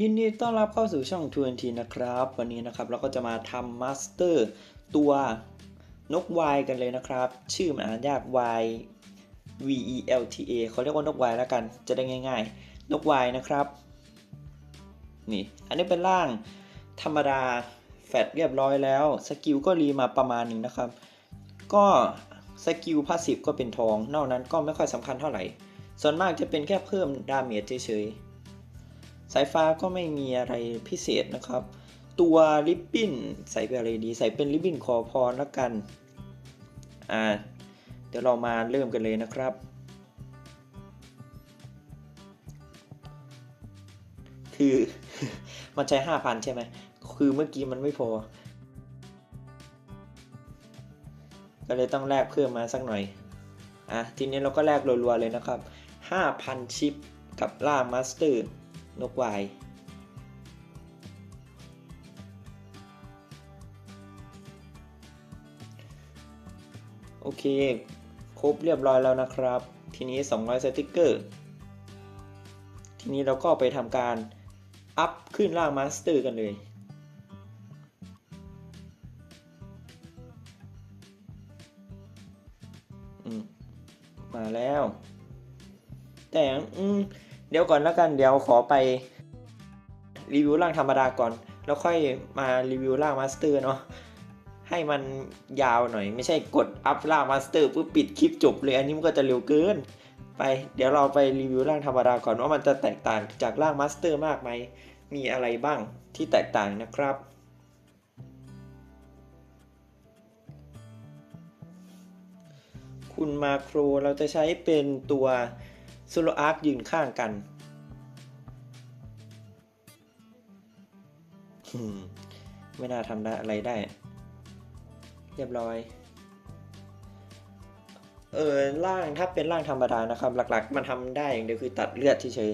ยินดีต้อนรับเข้าสู่ช่อง 2NT นะครับ วันนี้นะครับเราก็จะมาทำมาสเตอร์ตัวนกวายกันเลยนะครับ ชื่อมันอ่านยาก Y V E L T A เขาเรียกว่านกวายแล้วกัน จะได้ง่าย ๆ นกวายนะครับ นี่ อันนี้เป็นร่างธรรมดา แฟดเรียบร้อยแล้ว สกิลก็รีมาประมาณหนึ่งนะครับ ก็สกิลพาสซีฟก็เป็นทอง นอกนั้นก็ไม่ค่อยสำคัญเท่าไหร่ ส่วนมากจะเป็นแค่เพิ่มดาเมจเฉยๆ สายฟ้าก็ไม่มีอะไรพิเศษนะครับ ตัวริบบิ้นใส่เป็นอะไรดี ใส่เป็นริบบิ้นขอพรแล้วกัน อ่า เดี๋ยวเรามาเริ่มกันเลยนะครับ คือ มันใช้ห้าพันใช่ไหม คือเมื่อกี้มันไม่พอ ก็เลยต้องแลกเพิ่มมาสักหน่อย อะ ทีนี้เราก็แลกรัวๆเลยนะครับ 5,000 ชิปกับล่ามาสเตอร์ นกวาย โอเค ครบเรียบร้อยแล้วนะครับ ทีนี้ 200 สติกเกอร์ ทีนี้เราก็ไปทำการอัพขึ้นล่างมาสเตอร์กันเลยมมาแล้ว แต่อืม เดี๋ยวก่อนแล้วกันเดี๋ยวขอไปรีวิวร่างธรรมดาก่อน แล้วค่อยมารีวิวร่างมาสเตอร์เนาะให้มันยาวหน่อย ไม่ใช่กดอัพร่างมาสเตอร์ปุ๊บปิดคลิปจบเลยอันนี้มันก็จะเร็วเกิน ไปเดี๋ยวเราไปรีวิวร่างธรรมดาก่อนว่ามันจะแตกต่างจากร่างมาสเตอร์มากไหมมีอะไรบ้างที่แตกต่างนะครับคุณมาโครเราจะใช้เป็นตัว ซูโลอาร์คยืนข้างกัน ไม่น่าทำได้อะไรได้ เรียบร้อย เออร่างถ้าเป็นร่างธรรมดานะครับ หลักๆ มันทำได้อย่างเดียวคือตัดเลือดเฉย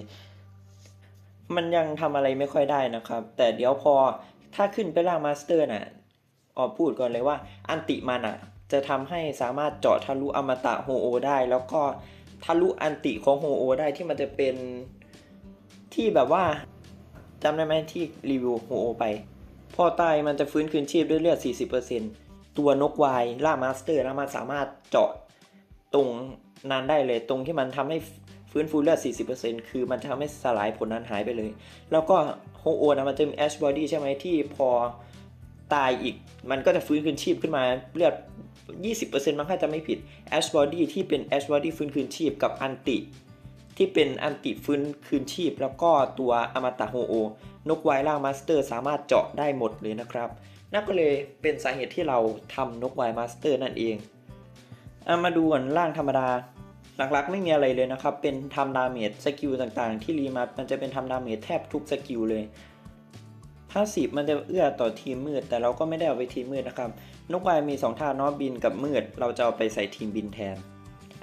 มันยังทำอะไรไม่ค่อยได้นะครับ แต่เดี๋ยวพอถ้าขึ้นไปร่างมาสเตอร์น่ะออพูดก่อนเลยว่า อันติมันอะ จะทำให้สามารถเจาะทะลุอมตะโฮโอได้ แล้วก็ ทะลุอันติของโฮโอได้ที่มันจะเป็นที่แบบว่าจำได้ไหมที่รีวิวโฮโอไป พอตายมันจะฟื้นคืนชีพด้วยเลือด 40%ตัวนกวายล่ามาสเตอร์แล้วมันสามารถเจาะตรงนั้นได้เลย ตรงที่มันทำให้ฟื้นฟูเลือด 40%คือมันจะทำให้สลายผลนั้นหายไปเลย แล้วก็โฮโอนะมันจะมีแอชบอดี้ใช่ไหมที่พอตายอีกมันก็จะฟื้นคืนชีพขึ้นมาเลือด 20%มันค่าจะไม่ผิดแอชบอดี้ที่เป็นแอชบอดี้ฟื้นคืนชีพกับอันติ ที่เป็นอันติฟื้นคืนชีพ แล้วก็ตัวอมตะโฮโอนกไวล่างมาสเตอร์สามารถเจาะได้หมดเลยนะครับนั่นก็เลยเป็นสาเหตุที่เราทำนกไวมาสเตอร์นั่นเองเอามาดูก่อนล่างธรรมดาหลักๆ ไม่มีอะไรเลยนะครับ เป็นทำดาเมจสกิลต่างๆ ที่รีมา มันจะเป็นทำดาเมจแทบทุกสกิลเลยพาสีมันจะเอื้อต่อทีมมืด แต่เราก็ไม่ได้เอาไปทีมมืดนะครับ นกไวมี 2 ท่าเนาะบินกับมืด เราจะเอาไปใส่ทีมบินแทน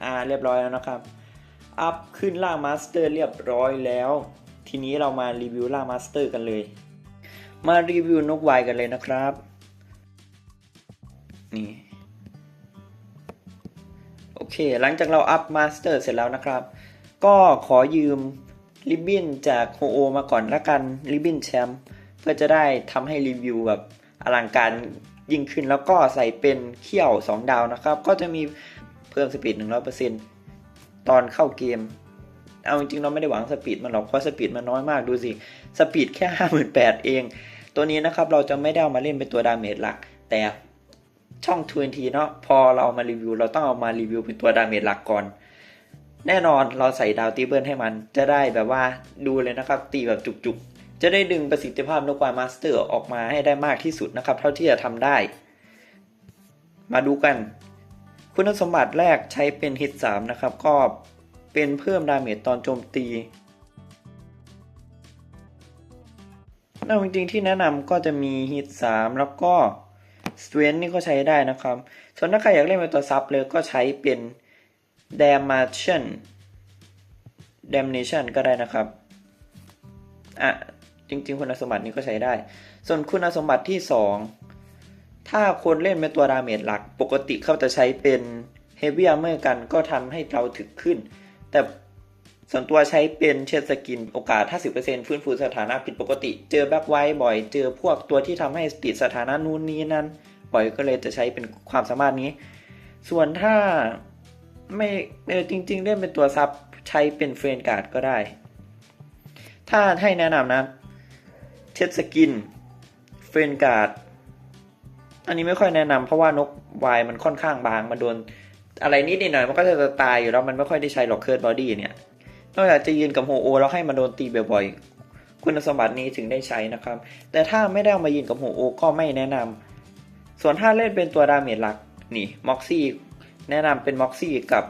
อ่า เรียบร้อยแล้วนะครับ อัพขึ้นล่างมาสเตอร์เรียบร้อยแล้ว ทีนี้เรามารีวิวล่างมาสเตอร์กันเลย มารีวิวนกไวกันเลยนะครับ นี่ โอเค หลังจากเราอัพมาสเตอร์เสร็จแล้วนะครับ ก็ขอยืมริบบิ้นจากโฮโอมาก่อนละกันริบบิ้นแชมป์เพื่อจะได้ทำให้รีวิวแบบอลังการ ยิ่งขึ้นแล้วก็ใส่เป็นเขี้ยว 2 ดาวนะครับ ก็จะมีเพิ่มสปีด 100%ตอนเข้าเกม เอาจริงๆเราไม่ได้หวังสปีดมันหรอกเพราะสปีดมันน้อยมากดูสิสปีดแค่58,000เอง ตัวนี้นะครับเราจะไม่ได้เอามาเล่นเป็นตัวดาเมจหลัก แต่ช่อง 2NT เนาะพอเราเอามารีวิว เราต้องเอามารีวิวเป็นตัวดาเมจหลักก่อน แน่นอนเราใส่ดาวตีเบิลให้มันจะได้แบบว่าดูเลยนะครับ ตีแบบจุกๆ จะได้ดึงประสิทธิภาพนกวายมาสเตอร์ออกมาให้ได้มากที่สุดนะครับ เท่าที่จะทำได้ มาดูกัน คุณสมบัติแรกใช้เป็นฮิต3นะครับ ก็เป็นเพิ่มดาเมจตอนโจมตีน่าจริงๆที่แนะนำก็จะมีฮิต3แล้วก็สเวนนี่ก็ใช้ได้นะครับ ส่วนถ้าใครอยากเล่นเป็นตัวซับเลยก็ใช้เป็น damnation damnation ก็ได้นะครับ อะ จริง ๆ คุณสมบัตินี้ก็ใช้ได้ ส่วนคุณสมบัติที่ 2 ถ้าคนเล่นเป็นตัวดาเมจหลัก ปกติเขาจะใช้เป็น heavy armor กันก็ทำให้เราถึกขึ้น แต่ส่วนตัวใช้เป็นเชดสกินโอกาส 50%ฟื้นฟูสถานะผิดปกติ เจอแบ็คไวท์บ่อย เจอพวกตัวที่ทำให้ติดสถานะนู้นนี้นั้นบ่อยก็เลยจะใช้เป็นความสามารถนี้ ส่วนถ้าไม่เออจริง ๆ เล่นเป็นตัวซับใช้เป็นเฟรนการ์ดก็ได้ ถ้าให้แนะนำนะ เชดสกิน เฟรนการ์ด อันนี้ไม่ค่อยแนะนำเพราะว่านกวายมันค่อนข้างบาง มันโดนอะไรนิดหน่อยมันก็จะตายอยู่แล้ว มันไม่ค่อยได้ใช้หรอกเคิร์ดบอดี้เนี่ย นอกจากจะยืนกับโฮโอแล้วให้มันโดนตีบ่อยๆ คุณสมบัตินี้ถึงได้ใช้นะครับ แต่ถ้าไม่ได้เอามายืนกับโฮโอก็ไม่แนะนำส่วนถ้าเล่นเป็นตัวดาเมจหลักนี่ม็อกซี่แนะนำเป็นม็อกซี่กับ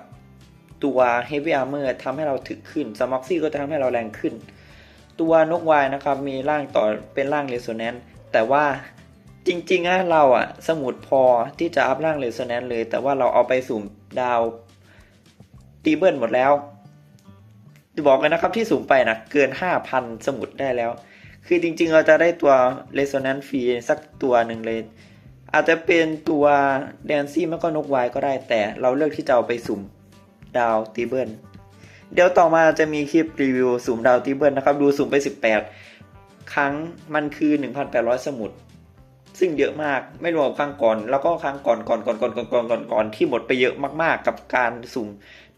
ตัวเฮฟวี่อาร์เมอร์ทำให้เราถึกขึ้นสม็อกซี่ก็จะทำให้เราแรงขึ้น ตัวนกวายนะครับมีร่างต่อเป็นร่างเรโซแนนต์แต่ว่าจริงๆอะเราอะสมุดพอที่จะอัพร่างเรโซแนนต์เลย แต่ว่าเราเอาไปสุ่มดาวตีเบิลหมดแล้วจะบอกกันนะครับที่สูงไปนะเกิน 5,000 สมุดได้แล้ว คือจริงๆเราจะได้ตัว Resonance ฟรีสักตัวหนึ่งเลย อาจจะเป็นตัวแดนซี่ไม่ก็นกวายก็ได้แต่เราเลือกที่จะเอาไปสุ่มดาวตีเบิล เดี๋ยวต่อมาจะมีคลิปรีวิวสุ่มดาวตีเบิลนะครับ ดูสุ่มไป 18 ครั้งมันคือ 1,800 สมุด ซึ่งเยอะมากไม่รวมครั้งก่อน แล้วก็ครั้งก่อนก่อนก่อนก่อนก่อนก่อนก่อนก่อนที่หมดไปเยอะมากๆ กับการสุ่ม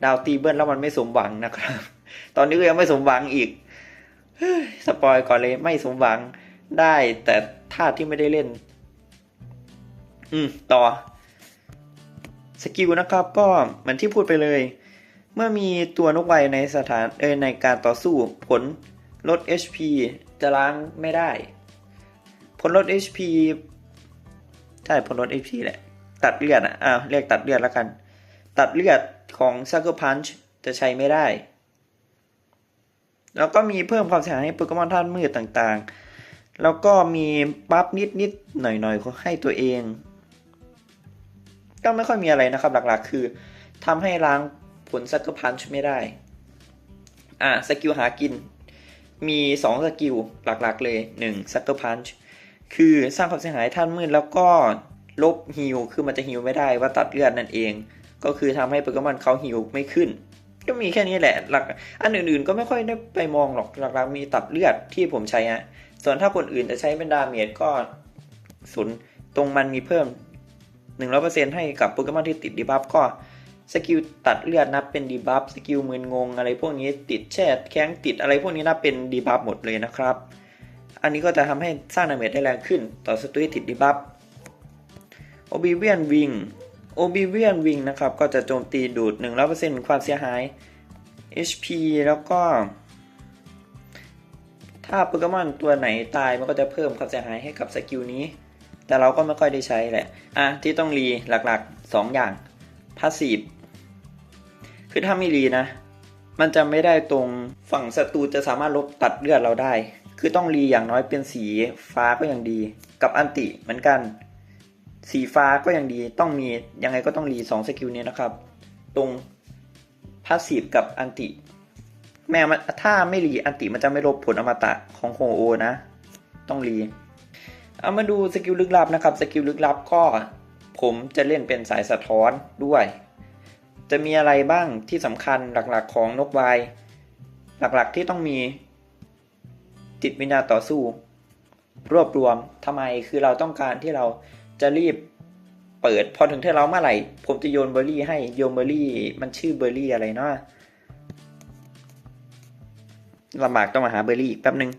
ดาวตีเบิลแล้วมันไม่สมหวังนะครับ ตอนนี้ก็ยังไม่สมหวังอีกสปอยก่อนเลยไม่สมหวังได้แต่ท่าที่ไม่ได้เล่น อืมต่อสกิลนะครับก็เหมือนที่พูดไปเลย เมื่อมีตัวนกไวในสถานเออในการต่อสู้ผลลด HP จะล้างไม่ได้ ผลลด HP ใช่ผลลด HP แหละ ตัดเลือดอะอ่าเรียกตัดเลือดแล้วกัน ตัดเลือดของ Sucker Punch จะใช้ไม่ได้ แล้วก็มีเพิ่มความเสียหายให้โปเกมอนท่านมืดต่างๆ แล้วก็มีบัฟนิดๆหน่อยๆให้ตัวเอง ก็ไม่ค่อยมีอะไรนะครับหลักๆ คือทำให้ล้าง ผล Sucker Punch ไม่ได้ อะสกิลหากิน มี2สกิลหลักๆเลย1 Sucker Punch คือสร้างความเสียหายท่านมืดแล้วก็ลบฮิลคือมันจะฮิลไม่ได้ว่าตัดเลือดนั่นเอง ก็คือทำให้โปเกมอนเขาฮิลไม่ขึ้น ก็มีแค่นี้แหละ หลัก อันอื่นๆก็ไม่ค่อยได้ไปมองหรอกหลักๆมีตัดเลือดที่ผมใช้ฮะส่วนถ้าคนอื่นจะใช้เป็นดาเมจก็ศูนย์ตรงมันมีเพิ่ม 100%ให้กับโปเกมอนที่ติดดีบัฟก็ สกิลตัดเลือดนับเป็นดีบัฟสกิลมืนงงอะไรพวกนี้ติดแช่แข้งติดอะไรพวกนี้นับเป็นดีบัฟหมดเลยนะครับ อันนี้ก็จะทำให้สร้างดาเมจได้แรงขึ้น ต่อศัตรูที่ติดดีบัฟ Oblivion Wing Oblivion Wing นะครับ ก็จะโจมตีดูด 100%ความเสียหาย HP แล้วก็ ถ้าโปเกมอนตัวไหนตายมันก็จะเพิ่มความเสียหายให้กับสกิลนี้ แต่เราก็ไม่ค่อยได้ใช้แหละ อะ ที่ต้องรีหลักๆ 2 อย่าง Passive คือถ้าไม่รีนะ มันจะไม่ได้ตรงฝั่งศัตรูจะสามารถลบตัดเลือดเราได้ คือต้องรีอย่างน้อยเป็นสีฟ้าก็ยังดี กับอันติเหมือนกัน สีฟ้าก็ยังดีต้องมียังไงก็ต้องรีสองสกิลนี้นะครับ ตรงพาสซีฟกับอันติ แม้มันถ้าไม่รีอันติมันจะไม่ลบผลอมตะของโฮโอนะ ต้องรีเอามาดูสกิลลึกลับนะครับ สกิลลึกลับก็ผมจะเล่นเป็นสายสะท้อนด้วย จะมีอะไรบ้างที่สำคัญหลักๆของนกวาย หลักๆที่ต้องมี จิตวิญญาณต่อสู้ รวบรวมทำไมคือเราต้องการที่เราจะรีบเปิดพอถึงเท่เราเมื่อไหร่ ผมจะโยนเบอร์รี่ให้โยนเบอร์รี่มันชื่อเบอร์รี่อะไรเนาะลำบากต้องมาหาเบอร์รี่แป๊บนึง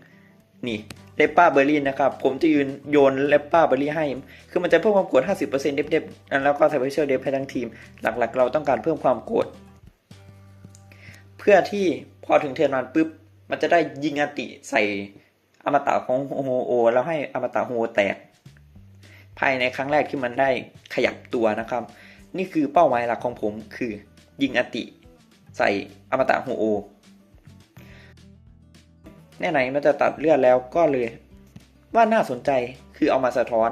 นี่ เลปป้าเบอร์รี่นะครับ ผมจะยืนโยนเลปป้าเบอร์รี่ให้ คือมันจะเพิ่มความโกรธ50%เด็บเด็บแล้วก็ใส่ไปเชื่อเดฟให้ทั้งทีม หลักๆ เราต้องการเพิ่มความโกรธเพื่อที่พอถึงเทิร์นมันปุ๊บ มันจะได้ยิงอติใส่อมตะของโฮโอ แล้วให้อมตะโฮโอแตก ภายในครั้งแรกที่มันได้ขยับตัวนะครับ นี่คือเป้าหมายหลักของผมคือยิงอติใส่อมตะโฮโอ ไหนมันจะตัดเลือดแล้วก็เลย ว่าน่าสนใจคือเอามาสะท้อน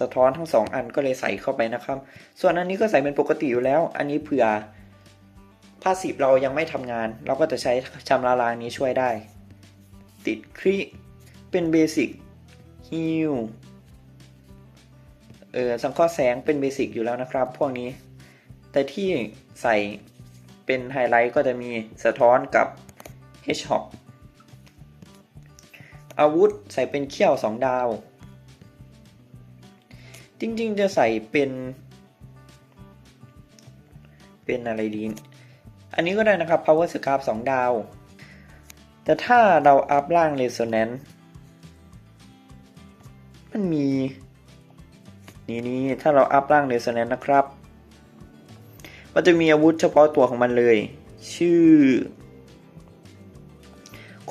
สะท้อนทั้งสองอันก็เลยใส่เข้าไปนะครับ ส่วนอันนี้ก็ใส่เป็นปกติอยู่แล้ว อันนี้เผื่อพาสีเรายังไม่ทำงาน เราก็จะใช้ชำระล้างนี้ช่วยได้ ติดครีเป็นเบสิกฮิลเออสังเคราะห์แสงเป็นเบสิกอยู่แล้วนะครับ พวกนี้ แต่ที่ใส่เป็นไฮไลท์ก็จะมีสะท้อนกับ h h o k อาวุธใส่เป็นเขี้ยว 2 ดาว จริงๆ จะใส่เป็น เป็นอะไรดี อันนี้ก็ได้นะครับ power scarf 2 ดาว แต่ถ้าเราอัพร่าง resonance มันมี นี่นี่ถ้าเราอัพร่าง resonance นะครับ มันจะมีอาวุธเฉพาะตัวของมันเลย ชื่อ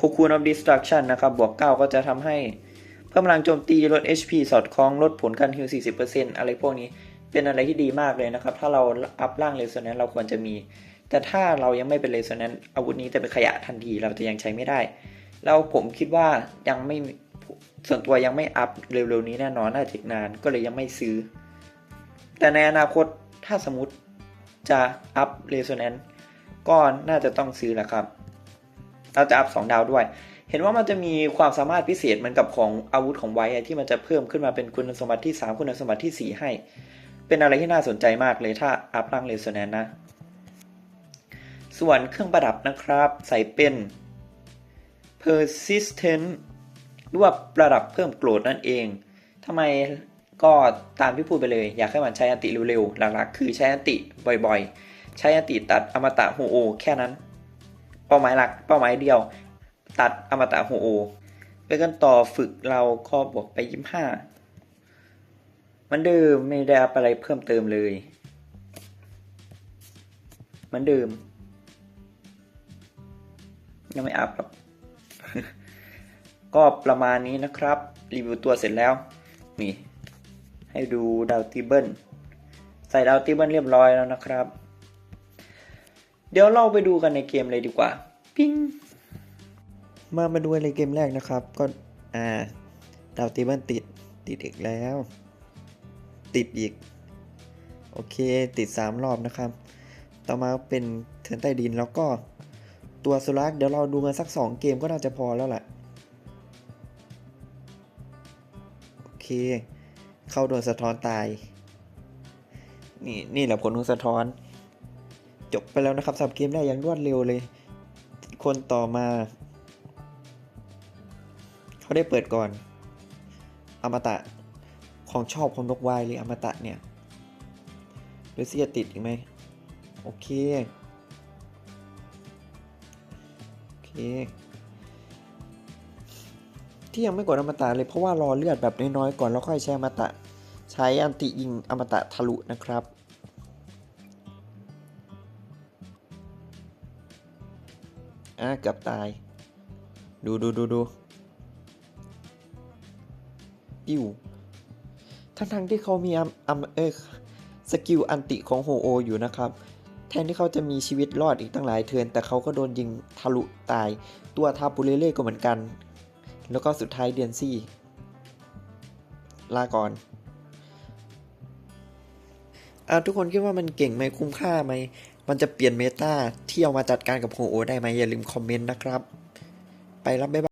c o c o o n of Destruction นะครับบวก 9 ก็จะทำให้เพิ่มพลังโจมตีลด HP สอดคล้องลดผลการฮิล40%อะไรพวกนี้เป็นอะไรที่ดีมากเลยนะครับ ถ้าเราอัพร่าง Resonance เราควรจะมี แต่ถ้าเรายังไม่เป็น Resonance อาวุธนี้จะเป็นขยะทันทีเราจะยังใช้ไม่ได้ แล้วผมคิดว่ายังไม่ส่วนตัวยังไม่อัพเร็วๆนี้แน่นอนน่าจะนานก็เลยยังไม่ซื้อ แต่ในอนาคตถ้าสมมติจะอัพ Resonance ก็น่าจะต้องซื้อแหละครับ เราจะอัพ2ดาวด้วย เห็นว่ามันจะมีความสามารถพิเศษเหมือนกับของอาวุธของไว้อะที่มันจะเพิ่มขึ้นมาเป็นคุณสมบัติที่ 3 คุณสมบัติที่ 4 ให้ เป็นอะไรที่น่าสนใจมากเลยถ้าอัพร่าง Resonance นะ ส่วนเครื่องประดับนะครับ ใส่เป็น persistent หรือว่าประดับเพิ่มโกรธนั่นเองทำไมก็ตามที่พูดไปเลย อยากให้มันใช้อันติเร็วๆ หลักๆ คือใช้อันติบ่อยๆ ใช้อันติตัดอมตะโฮโอแค่นั้น เป้าหมายหลัก เป้าหมายเดียว ตัดอมตะโฮโอไปกันต่อฝึกเราก็บวกไปยี่ห้ามันเดิมไม่ได้อัพอะไรเพิ่มเติมเลยมันเดิม ยังไม่อัพหรอกก็ประมาณนี้นะครับ รีวิวตัวเสร็จแล้ว นี่ ให้ดูดาวติเบิลใส่ดาวติเบิลเรียบร้อยแล้วนะครับ เดี๋ยวเราไปดูกันในเกมเลยดีกว่า ปิ้งมามาดูในเกมแรกนะครับ ก็อ่าดาวติเบิลติดติดอีกแล้ว ติดอีก โอเคติด 3 รอบนะครับ ต่อมาเป็นเทินใต้ดินแล้วก็ตัวสุรักเดี๋ยวเราดูกันสัก 2 เกมก็น่าจะพอแล้วแหละโอเค เข้าโดนสะท้อนตาย นี่นี่แหละผลของสะท้อน จบไปแล้วนะครับสำหรับเกมแรกอย่างรวดเร็วเลย คนต่อมา เขาได้เปิดก่อน อมตะของชอบของนกวายเลยอมตะเนี่ยหรือเสียติดอีกไหมโอเค โอเค ที่ยังไม่กดอมตะเลยเพราะว่ารอเลือดแบบน้อยๆก่อนแล้วค่อยใช้อมตะ ใช้อันติยิงอมตะทะลุนะครับ อะเกือบตาย ดูดูดูดูปิ้วทั้งทั้งที่เขามีอัมอัมเออสกิลอันติของโฮโออยู่นะครับ แทนที่เขาจะมีชีวิตรอดอีกตั้งหลายเทินแต่เขาก็โดนยิงทะลุตาย ตัวทาปูเลเล่ก็เหมือนกัน แล้วก็สุดท้ายเดียนซี่ ลาก่อนอ่าทุกคนคิดว่ามันเก่งไหมคุ้มค่าไหม มันจะเปลี่ยนเมตาที่เอามาจัดการกับโฮโอได้ไหมอย่าลืมคอมเมนต์นะครับ ไปรับบ๊ายบาย